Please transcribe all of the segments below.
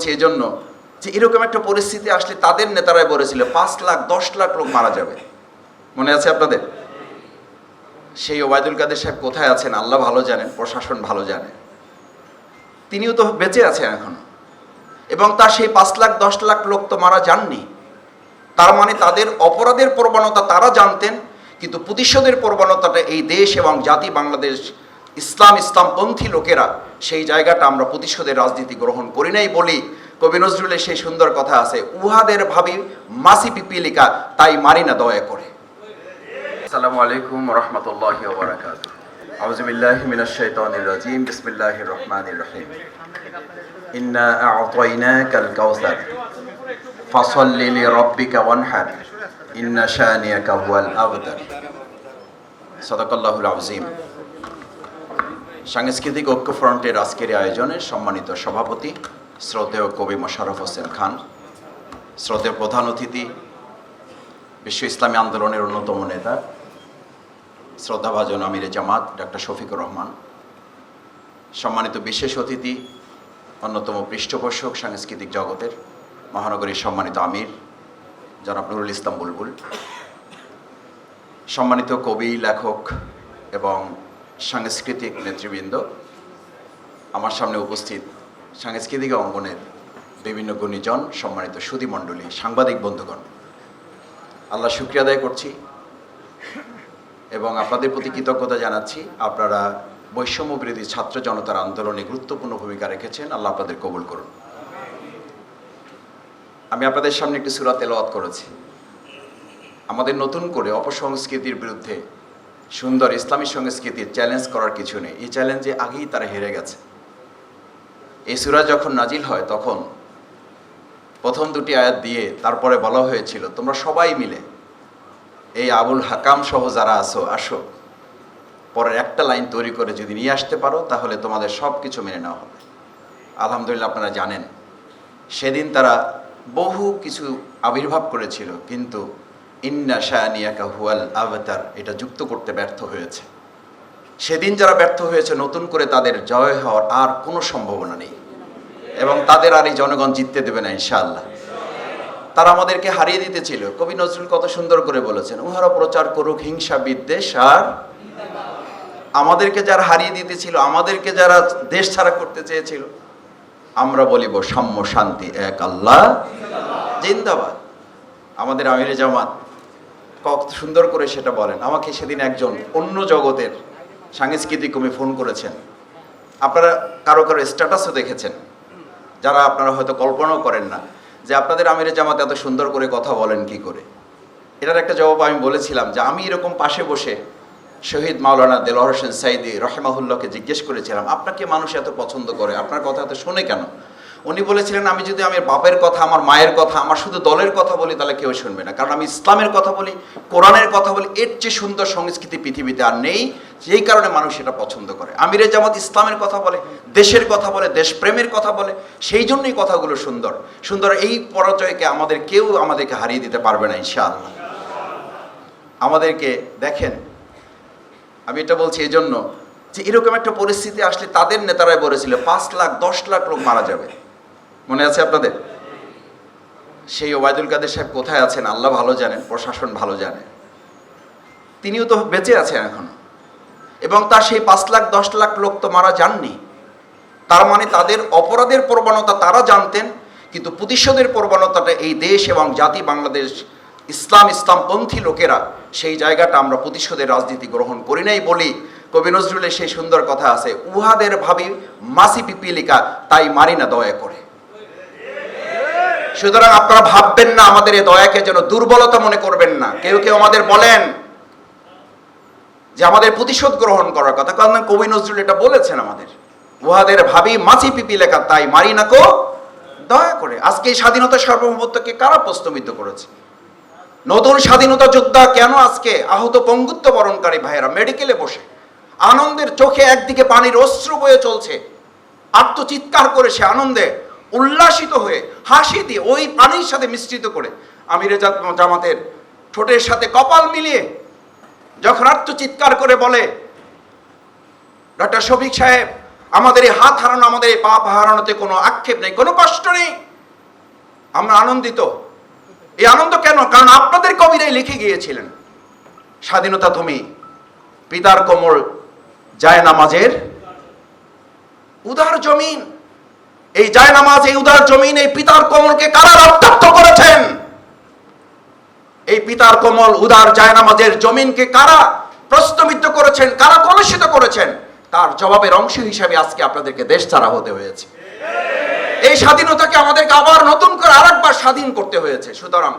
সেই জন্য যে এরকম একটা পরিস্থিতি আসলে তাদের নেতারাই বলেছিল, পাঁচ লাখ, দশ লাখ লোক মারা যাবে। মনে আছে আপনাদের? সেই ওবায়দুল কাদের সাহেব কোথায় আছেন আল্লাহ ভালো জানেন, প্রশাসন ভালো জানে। তিনিও তো বেঁচে আছেন এখনও। এবং তার সেই পাঁচ লাখ, দশ লাখ লোক তো মারা যাননি। তার মানে তাদের অপরাধের প্রবণতা তারা জানতেন, কিন্তু প্রতিশোধের প্রবণতাটা এই দেশ এবং জাতি বাংলাদেশ ইসলাম ইসলামপন্থী লোকেরা সেই জায়গাটা আমরা প্রতিশোধের রাজনীতি গ্রহণ করি নাই বলি। কবি নজরুলের সেই সুন্দর কথা আছে উহাদের ভাবি মাসি পিপিলিকা তাই মারি না দয়া করে। আসসালামু আলাইকুম রহমতুল্লাহি ওবরাকাত আউযুবিল্লাহি মিনাশ শাইতানির রাজিম বিসমিল্লাহির রহমানির রহিম। ইন্না আ'তাইনাকাল কাউসার ফাসাল্লি লিরাব্বিকা ওয়ানহার ইন্না শানিয়াকা হুয়াল আবতার সাদাকাল্লাহুল আযীম। সাংস্কৃতিক ঐক্য ফ্রন্টের আজকের আয়োজনে সম্মানিত সভাপতি শ্রদ্ধেয় কবি মোশারফ হোসেন খান, শ্রদ্ধেয় প্রধান অতিথি, বিশ্ব ইসলামী আন্দোলনের অন্যতম নেতা, শ্রদ্ধাভাজন আমিরে জামাত ডাক্তার শফিকুর রহমান, সম্মানিত বিশেষ অতিথি, অন্যতম পৃষ্ঠপোষক সাংস্কৃতিক জগতের মহানগরীর সম্মানিত আমির, জনাব নুরুল ইসলাম বুলবুল, সম্মানিত কবি, লেখক এবং সাংস্কৃতিক নেতৃবৃন্দ আমার সামনে উপস্থিত সাংস্কৃতিক অঙ্গনের বিভিন্ন গুণীজন সম্মানিত সুধীমণ্ডলী সাংবাদিক বন্ধুগণ। আল্লাহ শুক্রিয়া আদায় করছি এবং আপনাদের প্রতি কৃতজ্ঞতা জানাচ্ছি। আপনারা বৈষম্য বিরোধী ছাত্র জনতার আন্দোলনে গুরুত্বপূর্ণ ভূমিকা রেখেছেন। আল্লাহ আপনাদের কবুল করুন। আমি আপনাদের সামনে একটি সুরা তেলাওয়াত করেছি। আমাদের নতুন করে অপসংস্কৃতির বিরুদ্ধে সুন্দর ইসলামী সংস্কৃতির চ্যালেঞ্জ করার কিছু নেই। এই চ্যালেঞ্জে আগেই তারা হেরে গেছে। এই সুরা যখন নাজিল হয়, তখন প্রথম দুটি আয়াত দিয়ে তারপরে বলা হয়েছিল, তোমরা সবাই মিলে এই আবুল হাকাম সহ যারা আসো আসো। পরের একটা লাইন তৈরি করে যদি নিয়ে আসতে পারো, তাহলে তোমাদের সব কিছু মেনে নেওয়া হবে। আলহামদুলিল্লাহ আপনারা জানেন, সেদিন তারা বহু কিছু আবির্ভাব করেছিল, কিন্তু ইন্না শায়ানিয়াকা হুয়াল আবতার এটা যুক্ত করতে ব্যর্থ হয়েছে। সেদিন যারা ব্যর্থ হয়েছে, নতুন করে তাদের জয় হওয়ার আর কোনো সম্ভাবনা নেই। এবং তাদের আর এই জনগণ জিততে দেবে না, ইনশাআল্লাহ। তারা আমাদেরকে হারিয়ে দিতে ছিল। কবি নজরুল কত সুন্দর করে বলেছেন, উহারা প্রচার করুক, হিংসা, বিদ্বেষ আর আমাদেরকে যারা হারিয়ে দিতে ছিল, আমাদেরকে যারা দেশ ছাড়া করতে চেয়েছিল, আমরা বলিব, সাম্য শান্তি এক আল্লাহ জিন্দাবাদ। আমাদের আমিরে জামাত কত সুন্দর করে সেটা বলেন। আমাকে সেদিন একজন অন্য জগতের সাংস্কৃতিক কমি ফোন করেছেন। আপনারা কারও কারও স্ট্যাটাসও দেখেছেন। যারা আপনারা হয়তো কল্পনাও করেন না যে আপনাদের আমিরে জামাত এত সুন্দর করে কথা বলেন কি করে? এটার একটা জবাব আমি বলেছিলাম যে আমি এরকম পাশে বসে শহীদ মাওলানা দেলোয়ার হোসেন সাইদি রহেমাহুল্লাহকে জিজ্ঞেস করেছিলাম, আপনাকে মানুষ এত পছন্দ করে? আপনার কথা এত শোনে কেন? উনি বলেছিলেন, আমি যদি আমার বাপের কথা, আমার মায়ের কথা, আমার শুধু দলের কথা বলি, তাহলে কেউ শুনবে না। কারণ আমি ইসলামের কথা বলি, কোরআনের কথা বলি, এর চেয়ে সুন্দর সংস্কৃতি পৃথিবীতে আর নেই, যেই কারণে মানুষ এটা পছন্দ করে। আমিরে জামাত ইসলামের কথা বলে, দেশের কথা বলে, দেশপ্রেমের কথা বলে, সেই জন্যই কথাগুলো সুন্দর। সুন্দর এই পরাজয়কে আমাদের কেউ আমাদেরকে হারিয়ে দিতে পারবে না, ইনশাআল্লাহ। আমাদেরকে দেখেন, আমি এটা বলছি এই জন্য যে এরকম একটা পরিস্থিতি আসলে তাদের নেতারাই বলেছিল, পাঁচ লাখ, দশ লাখ লোক মারা যাবে। মনে আছে আপনাদের? সেই ওবায়দুল কাদের সাহেব কোথায় আছেন আল্লাহ ভালো জানেন, প্রশাসন ভালো জানে। তিনিও তো বেঁচে আছেন এখনও। এবং তার সেই পাঁচ লাখ, দশ লাখ লোক তো মারা যাননি। তার মানে তাদের অপরাধের প্রবণতা তারা জানতেন, কিন্তু প্রতিশোধের প্রবণতাটা এই দেশ এবং জাতি বাংলাদেশ, ইসলাম, ইসলামপন্থী লোকেরা সেই জায়গাটা আমরা প্রতিশোধের রাজনীতি গ্রহণ করি নাই বলি। কবি নজরুলের সেই সুন্দর কথা আছে, উহাদের ভাবি মাসি পিপিলিকা তাই মারি না দয়া করে। সুতরাং আপনারা ভাববেন না আমাদের এই দয়াকে যেন দুর্বলতা মনে করবেন না। কেউ কেউ আমাদের বলেন যে আমাদের প্রতিশোধ গ্রহণ করার কথা। কারণ কবি নজরুল এটা বলেছেন আমাদের। উহাদের ভাবি মাছি পিপি লেখা, তাই মারি না কো, দয়া করে। আজকে এই স্বাধীনতা সার্বভৌমত্বকে কারা প্রস্তমিত করেছে? নতুন স্বাধীনতা যোদ্ধা কেন আজকে আহত পঙ্গুত্ব বরণকারী ভাইয়েরা মেডিকেলে বসে, আনন্দের চোখে একদিকে পানির অশ্রু বয়ে চলছে, আত্মচিৎকার করে সে আনন্দে উল্লাসিত হয়ে, হাসি দিয়ে ওই পানির সাথে মিশ্রিত করে আমিরে জামাতের ঠোঁটের সাথে কপাল মিলিয়ে যখন আত্মচিৎকার করে বলে ডক্টর শফিক সাহেব, আমাদের এই হাত হারানো, আমাদের এই পাপ হারানোতে কোনো আক্ষেপ নেই, কোনো কষ্ট নেই। আমরা আনন্দিত। এই আনন্দ কেন? কারণ আপনাদের কবিরাই লিখে গিয়েছিলেন, স্বাধীনতা তুমি, পিতার কোমল যায় নামাজের উদার জমিন। এই যায় নামাজ এই উদার জমিন, এই পিতার কমলকে কারা রক্তাক্ত করেছেন? এই পিতার কমল, উদার যায় নামাজের জমিনকে কারা প্রশ্নবিদ্ধ করেছেন, কারা কলুষিত করেছেন? তার জবাবের অংশ হিসাবে আজকে আপনাদেরকে দেশ ছাড়া হতে হয়েছে। এই স্বাধীনতাকে আমাদেরকে আবার নতুন করে আরেকবার স্বাধীন করতে হয়েছে। সুতরাং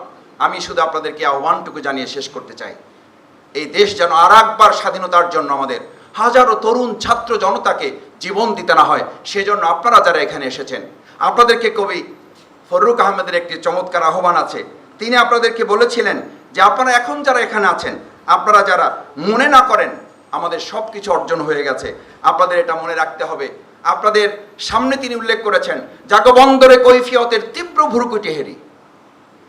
আমি শুধু আপনাদেরকে আহ্বানটুকু জানিয়ে শেষ করতে চাই। এই দেশ যেন আর একবার স্বাধীনতার জন্য আমাদের হাজারো তরুণ ছাত্র জনতাকে জীবন দিতে না হয়, সেজন্য আপনারা যারা এখানে এসেছেন, আপনাদেরকে কবি ফররুক আহমেদের একটি চমৎকার আহ্বান আছে। তিনি আপনাদেরকে বলেছিলেন যে, আপনারা এখন যারা এখানে আছেন, আপনারা যারা মনে না করেন, আমাদের সব কিছু অর্জন হয়ে গেছে। আপনাদের এটা মনে রাখতে হবে। আপনাদের সামনে তিনি উল্লেখ করেছেন জাগবন্দরে কৈফিয়তের তীব্র ভুরুকুটি হেরি।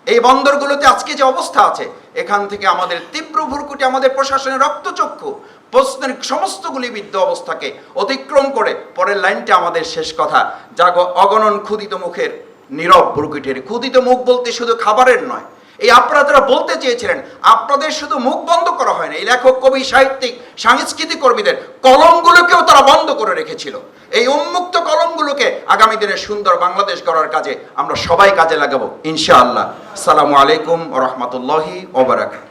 এই বন্দরগুলোতে আজকে যে অবস্থা আছে, এখান থেকে আমাদের তীব্র ভুরকুটি আমাদের প্রশাসনের রক্তচক্ষু। প্রশ্নের সমস্তগুলি বিদ্ধ অবস্থাকে অতিক্রম করে পরের লাইনটা আমাদের শেষ কথা। জাগ অগণন ক্ষুদিত মুখের, নীরব ভুরকুটির ক্ষুদিত মুখ বলতে শুধু খাবারের নয়, এই আপনারা বলতে চেয়েছিলেন, আপনাদের শুধু মুখ বন্ধ করা হয় না। এই লেখক, কবি, সাহিত্যিক, সাংস্কৃতিক কর্মীদের কলমগুলোকেও তারা বন্ধ করে রেখেছিল। এই উন্মুক্ত কলমগুলোকে আগামী দিনে সুন্দর বাংলাদেশ গড়ার কাজে আমরা সবাই কাজে লাগাবো, ইনশাআল্লাহ। সালামু আলাইকুম রহমতুল্লাহি ওবরাকাত